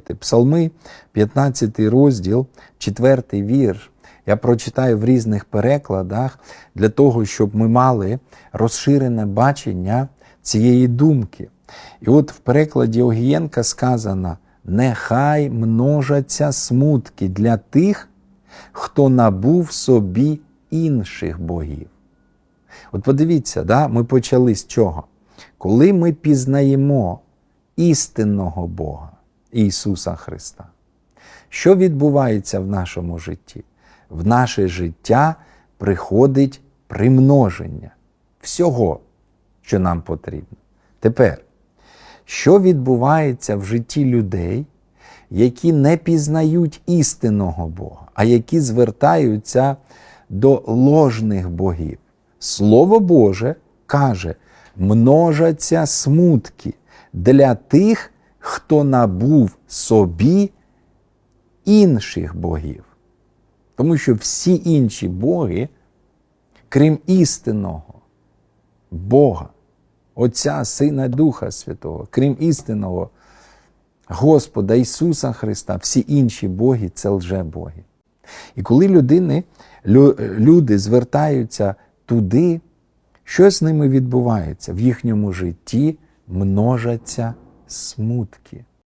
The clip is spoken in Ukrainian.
Псалми, 15 розділ, 4 вірш. Я прочитаю в різних перекладах для того, щоб ми мали розширене бачення цієї думки. І от в перекладі Огієнка сказано: нехай множаться смутки для тих, хто набув собі інших богів. От подивіться, да, ми почали з чого? Коли ми пізнаємо істинного Бога, Ісуса Христа, що відбувається в нашому житті? В наше життя приходить примноження всього, що нам потрібно. Тепер, що відбувається в житті людей, які не пізнають істинного Бога, а які звертаються до ложних богів? Слово Боже каже, множаться смутки для тих, хто набув собі інших богів. Тому що всі інші боги, крім істинного Бога, Отця, Сина, Духа Святого, крім істинного Господа Ісуса Христа, всі інші боги це лжебоги. І коли людини, люди звертаються туди, що з ними відбувається? В їхньому житті множаться смутки.